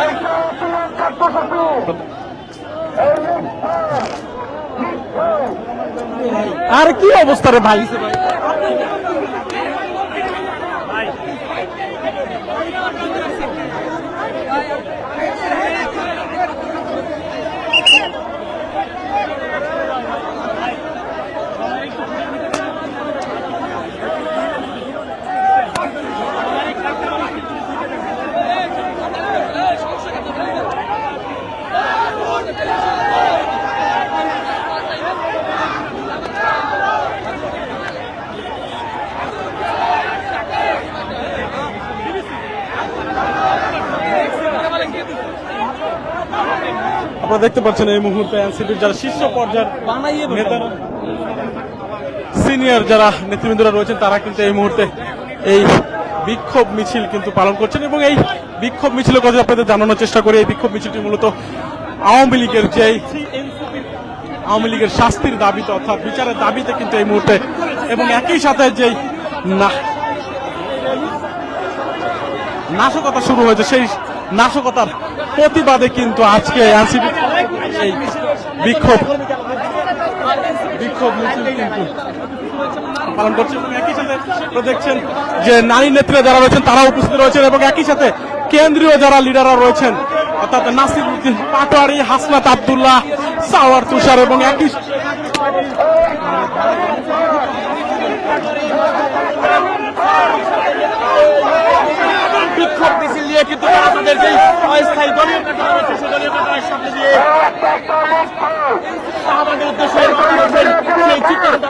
একশো চারটষট্টি আর কি অবস্থা রে ভাই? দেখতে পাচ্ছেন এই মুহূর্তে এনসিপির যারা শীর্ষ পর্যায়ের নেতারা সিনিয়র যারা নেতৃবৃন্দরা রয়েছেন তারা কিন্তু এই মুহূর্তে এই বিক্ষোভ মিছিল কিন্তু পালন করছেন এবং এই বিক্ষোভ মিছিলের কথা আপনাদের জানানোর চেষ্টা করি। এই বিক্ষোভ মিছিলটি মূলত আওয়ামী লীগের যে আওয়ামী লীগের শাস্তির দাবিতে অর্থাৎ বিচারের দাবিতে কিন্তু এই মুহূর্তে এবং একই সাথে যেই নাশকতা শুরু হয়েছে সেই নাশকতার প্রতিবাদে কিন্তু আজকে এনসিপি এই বিক্ষোভ। বিক্ষোভ মিছিল কিন্তু পালন করছে। এবং একই সাথে দেখছেন যে নারী নেত্রীরা যারা রয়েছেন তারা উপস্থিত রয়েছেন এবং একই সাথে কেন্দ্রীয় যারা লিডাররা রয়েছেন, অর্থাৎ নাসির উদ্দিন পাটোয়ারি, হাসনাত আবদুল্লাহ, সাওয়ার তুষার এবং একই বিক্ষোভ মিছিল নিয়ে কিন্তু আমাদের যে অস্থায়ী দলীয় নেতা রয়েছে সেই দলীয় নেতার সামনে দিয়ে আমাদের উদ্দেশ্যে রয়েছেন সেই চিত্র কিন্তু আমরা এই মুহূর্তে দেখতে পাচ্ছি আওয়ামী লীগের এনসিপির একশো এই যুবশক্তির একশো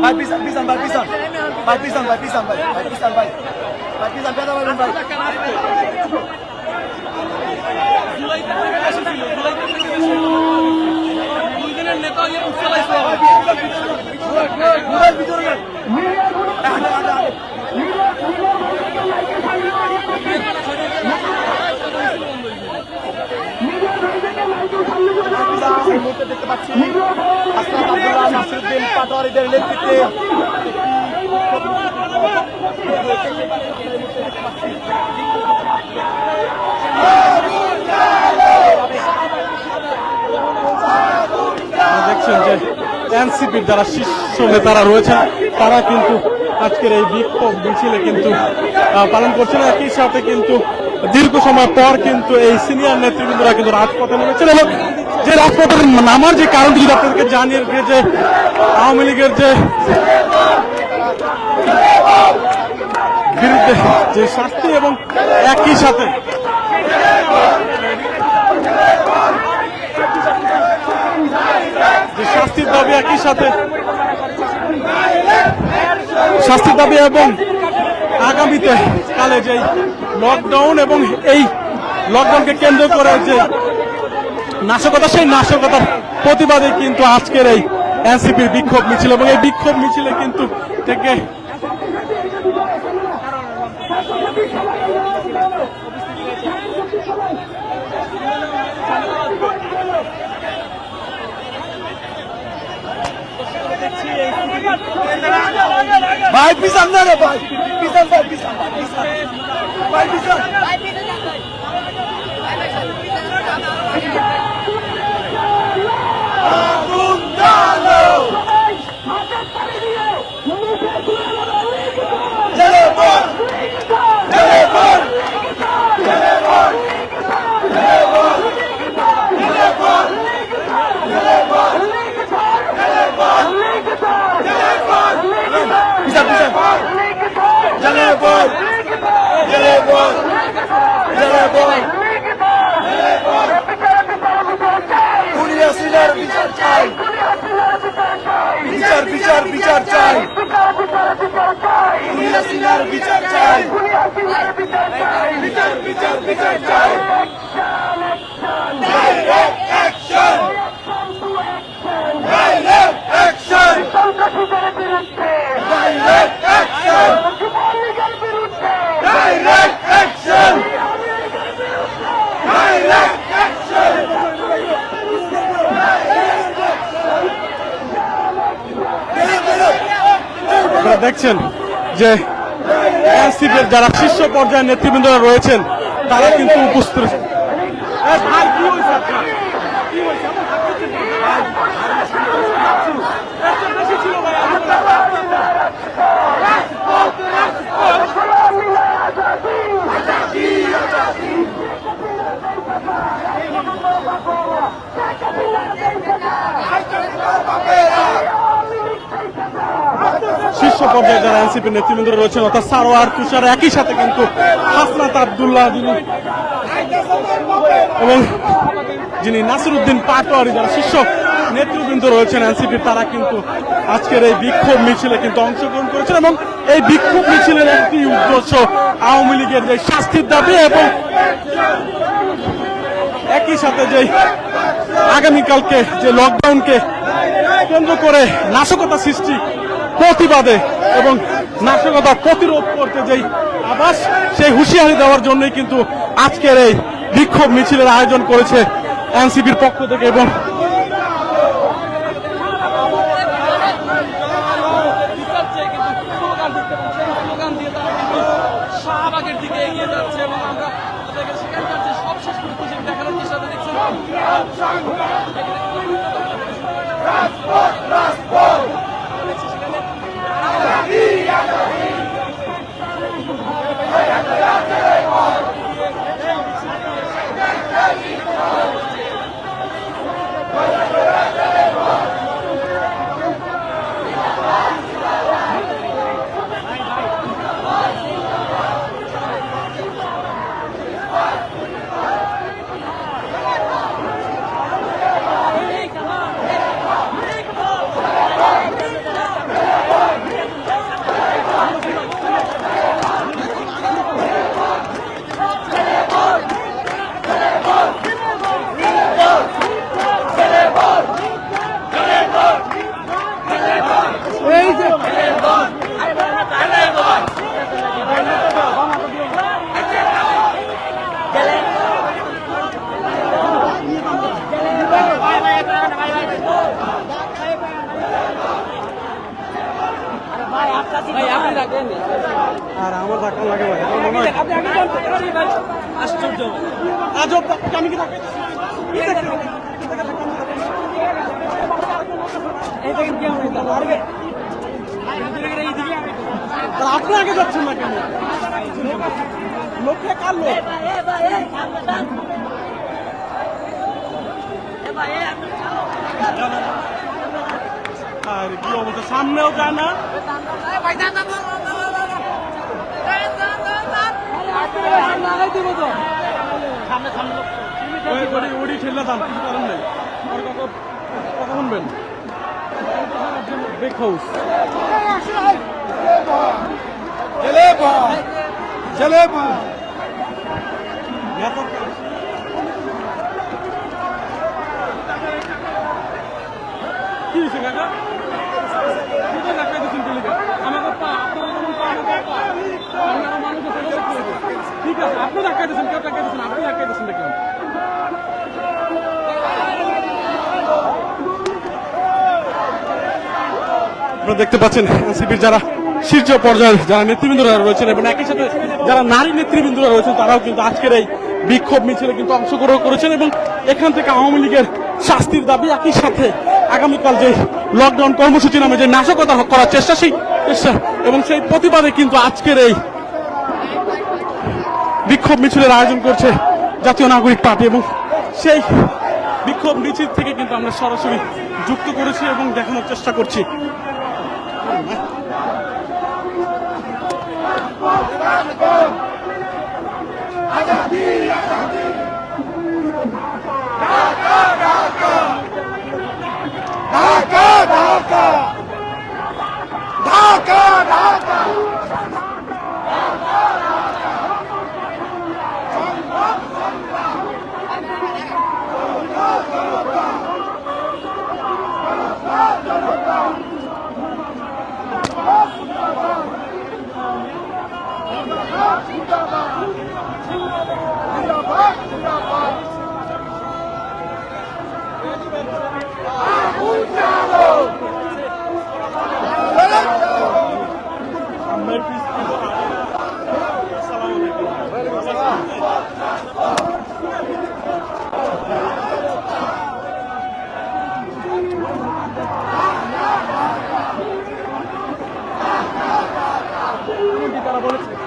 ভাই পিছন ভাই পিছন ভাই ভাই পিছন ভাই ভাই পিছন ভাই ভাই ভাই দেখতে পাচ্ছি হাসনাত আব্দুল্লাহ নাসিরুদ্দিন পাটোয়ারিদের নেতৃত্বে আপনারা দেখছেন যে এনসিপির যারা শীর্ষ নেতারা রয়েছেন, তারা কিন্তু আজকের এই বিক্ষোভ মিছিলে কিন্তু পালন করছেন। একই সাথে কিন্তু দীর্ঘ সময় পর কিন্তু এই সিনিয়র নেতৃবৃন্দরা কিন্তু রাজপথে নেমেছেন এবং যে রাজপথে নামার যে কারণটি যদি আপনাদেরকে জানিয়ে যে আওয়ামী লীগের যে বিরুদ্ধে যে শাস্তি এবং একই সাথে শাস্তির দাবি একই সাথে শাস্তির দাবি এবং আগামীতে কালে যে লকডাউন এবং এই লকডাউনকে কেন্দ্র করে যে নাশকতা, সেই নাশকতার প্রতিবাদে কিন্তু আজকের এই এনসিপির বিক্ষোভ মিছিল এবং এই বিক্ষোভ মিছিলে কিন্তু থেকে ভাই পিছন না রে ভাই পিছন ভাই পিছন আপনারা দেখছেন যে এনসিপির যারা শীর্ষ পর্যায়ের নেতৃবৃন্দরা রয়েছেন তারা কিন্তু উপস্থিত হয়েছে আপনার? কি হয়েছে? আমার হাত দিচ্ছেন কেন? এর চেয়ে বেশি ছিল ভাই, আপনার। শীর্ষ পর্যায়ে যারা এনসিপি নেতৃবৃন্দ রয়েছেন, অর্থাৎ সারোয়ার, তুষার, একই সাথে কিন্তু হাসনাত আবদুল্লাহ যিনি এবং যিনি নাসিরুদ্দিন পাটোয়ারি যারা শীর্ষ নেতৃবৃন্দ রয়েছেন এনসিপির তারা কিন্তু আজকের এই বিক্ষোভ মিছিলে কিন্তু অংশগ্রহণ করেছেন এবং এই বিক্ষোভ মিছিলের একটি উদ্দেশ্য আওয়ামী লীগের যে শাস্তির দাবি এবং একই সাথে যে আগামীকালকে যে লকডাউনকে কেন্দ্র করে নাশকতা সৃষ্টি প্রতিবাদে এবং নাশকতা প্রতিরোধ করতে যেই আবাস, সেই হুঁশিয়ারি দেওয়ার জন্যই কিন্তু আজকের এই বিক্ষোভ মিছিলের আয়োজন করেছে এনসিপির পক্ষ থেকে এবং ভাই আপনি রাখবেন আর আমার ধাক্কা লাগে ভাই আমার মনে হয় আপনি আগে যান তো, ভাই আশ্চর্য আজব আমি কি আপনি আগে যাচ্ছেন না কেন লোকে কার লোক আর কি অবস্থা? সামনেও যায় না? ওডি ঠেলে দাম কিছু করেন নাই। কথা শুনবেন? বেক হাউস জেলেবা জেলেবা। আপনি দেখলাম। আপনারা দেখতে পাচ্ছেন এনসিপির যারা শীর্ষ পর্যায়ের যারা নেতৃবৃন্দরা রয়েছেন এবং একই সাথে যারা নারী নেতৃবৃন্দরা রয়েছেন, তারাও কিন্তু আজকের এই বিক্ষোভ মিছিলে কিন্তু অংশগ্রহণ করেছেন এবং এখান থেকে আওয়ামী লীগের শাস্তির দাবি একই সাথে আগামীকাল যে লকডাউন কর্মসূচি নামে যে নাশকতা করার চেষ্টা, সেই চেষ্টা এবং সেই প্রতিবাদে কিন্তু আজকের এই বিক্ষোভ মিছিলের আয়োজন করছে জাতীয় নাগরিক পার্টি এবং সেই বিক্ষোভ মিছিল থেকে কিন্তু আমরা সরাসরি যুক্ত করেছি এবং দেখানোর চেষ্টা করছি ঢাকা ঢাকা ঢাকা ঢাকা বলেছে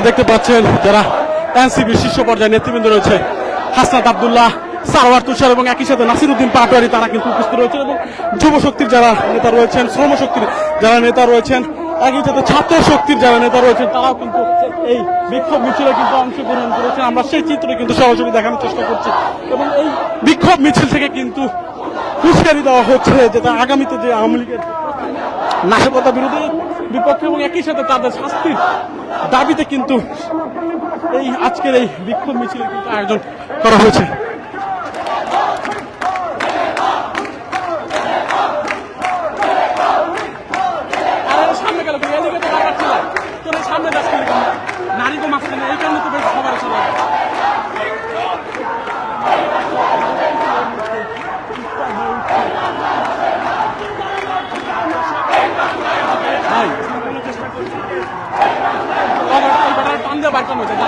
আপনারা দেখতে পাচ্ছেন যারা এনসিপির শীর্ষ পর্যায়ে নেতৃবৃন্দ রয়েছে, হাসনাত আবদুল্লাহ সারওয়ার তুষার এবং একই সাথে নাসিরুদ্দিন পাটোয়ারি তারা কিন্তু উপস্থিত রয়েছেন এবং যুব শক্তির যারা নেতা রয়েছেন, শ্রম শক্তির যারা নেতা রয়েছেন, একই সাথে ছাত্র শক্তির যারা নেতা রয়েছেন, তারাও কিন্তু এই বিক্ষোভ মিছিলে কিন্তু অংশগ্রহণ করেছেন। আমরা সেই চিত্র কিন্তু সরাসরি দেখানোর চেষ্টা করছি এবং এই বিক্ষোভ মিছিল থেকে কিন্তু হুঁশিয়ারি দেওয়া হচ্ছে যেটা আগামীতে যে আওয়ামী লীগের নাশকতা বিরোধী বিপক্ষে এবং একই সাথে তাদের শাস্তির দাবিতে কিন্তু এই আজকের এই বিক্ষোভ মিছিল কিন্তু আয়োজন করা হয়েছে। Buenas noches.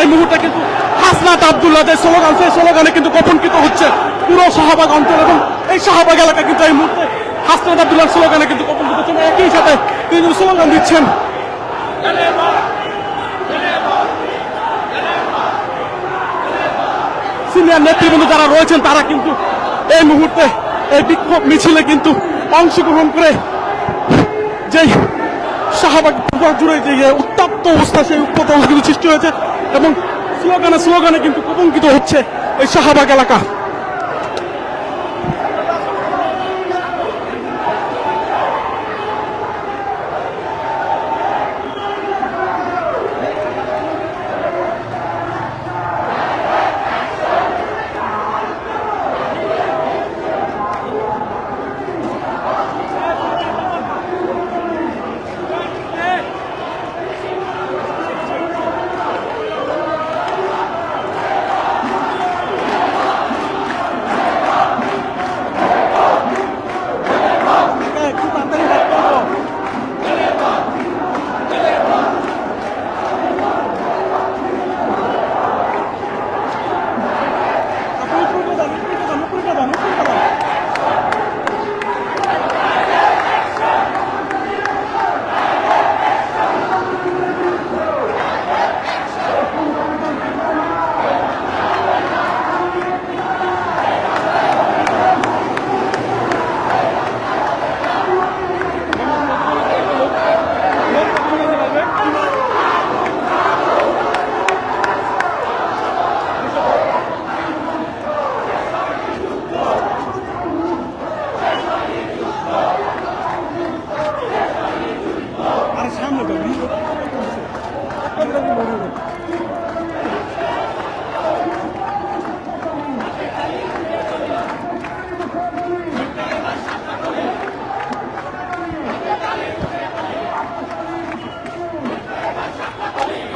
এই মুহূর্তে কিন্তু হাসনাত আবদুল্লাহ স্লোগান, সেই স্লোগানে কিন্তু কপনকৃত হচ্ছে পুরো শাহবাগ অঞ্চল এবং এই শাহবাগ এলাকা কিন্তু এই মুহূর্তে হাসনাত আবদুল্লাহ স্লোগানে কিন্তু কপনকৃত হচ্ছে। একই সাথে তিনি স্লোগান দিচ্ছেন, সিনিয়র নেতৃবৃন্দ যারা রয়েছেন, তারা কিন্তু এই মুহূর্তে এই বিক্ষোভ মিছিলে কিন্তু অংশগ্রহণ করে যেই শাহবাগ জুড়ে যে উত্তপ্ত অবস্থা, সেই উত্তপ্ত অবস্থা কিন্তু সৃষ্টি হয়েছে। এবং স্লোগানে স্লোগানে কিন্তু কবঙ্কিত হচ্ছে এই শাহবাগ এলাকা আরে সামনে তো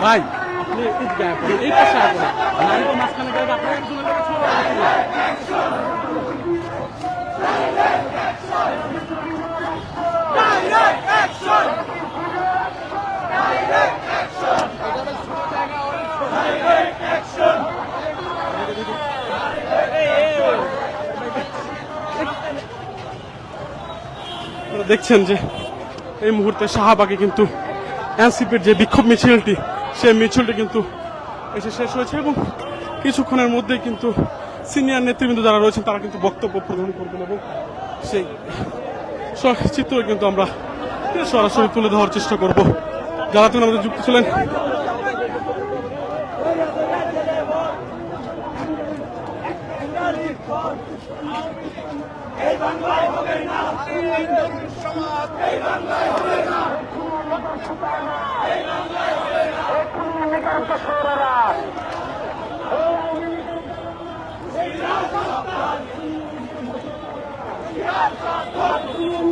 ভাই। দেখছেন যে এই মুহূর্তে শাহবাগে কিন্তু এনসিপির যে বিক্ষোভ মিছিলটি সে মিছিলটি কিন্তু এসে শেষ হয়েছে এবং কিছুক্ষণের মধ্যেই কিন্তু সিনিয়র নেতৃবৃন্দ যারা রয়েছেন, তারা কিন্তু বক্তব্য প্রদান করবেন এবং সেই চিত্র কিন্তু আমরা সরাসরি তুলে ধরার চেষ্টা করব। যারা তুমি আমাদের যুক্ত ছিলেন। Thank you.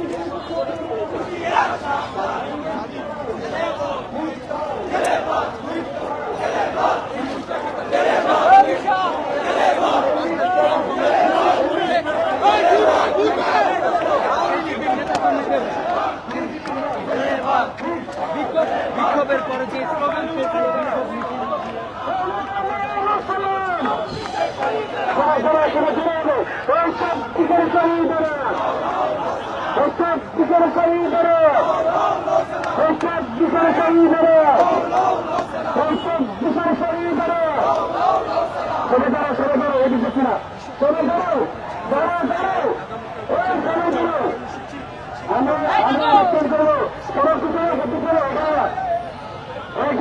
সরে দাঁড়ো দাঁড়াও দাঁড়াও ওই সরে দাঁড়ো আমরা আমরা অ্যাকশন করব সড়ক পিছনে গতি করো দাঁড়া এক